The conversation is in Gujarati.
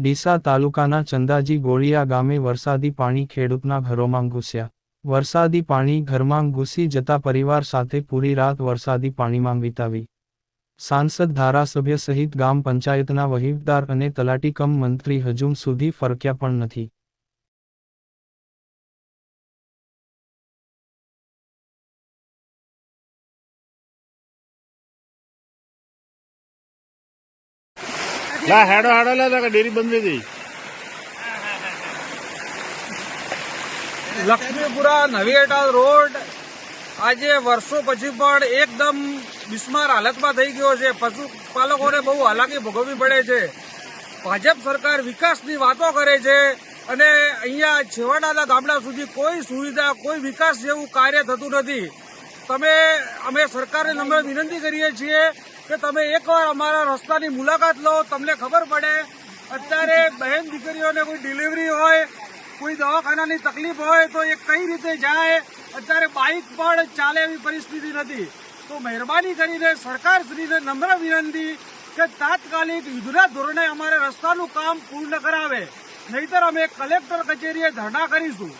ડીસા તાલુકાના ચંદાજી ગોળિયા ગામે વરસાદી પાણી ખેડૂતના ઘરોમાં ઘૂસ્યા. વરસાદી પાણી ઘરમાં ઘૂસી જતા પરિવાર સાથે પૂરી રાત વરસાદી પાણીમાં વિતાવી. સાંસદ ધારાસભ્ય સહિત ગામ પંચાયતના વહીવદાર અને તલાટી કમ મંત્રી હજુમ સુધી ફરક્યા પણ નથી. લા હેડો હેડો, લે ડેરી બંધ થઈ લક્ષ્મીપુરા નવીએટા રોડ. આજે વર્ષો પછી પણ એકદમ બિસ્માર હાલતમાં થઈ ગયો છે. પશુપાલકોને બહુ હાલાકી ભોગવવી પડે છે. ભાજપ સરકાર વિકાસની વાતો કરે છે અને અહીંયા છેવાડાના ગામડા સુધી કોઈ સુવિધા, કોઈ વિકાસ જેવું કાર્ય થતું નથી. તમે, અમે સરકારને નમ્ર વિનંતી કરીએ છીએ કે તમે એકવાર અમારા રસ્તાની મુલાકાત લો, તમને ખબર પડે. અત્યારે બહેન દીકરીઓને કોઈ ડિલિવરી હોય, કોઈ દવાખાનાની તકલીફ હોય, તો એ કઈ રીતે જાય? અત્યારે બાઇક પણ ચાલે એવી પરિસ્થિતિ નથી. તો મહેરબાની કરીને સરકારશ્રીને નમ્ર વિનંતી કે તાત્કાલિક યુદ્ધના ધોરણે અમારે રસ્તાનું કામ પૂર્ણ કરાવે. નહીતર અમે કલેક્ટર કચેરીએ ધરણા કરીશું.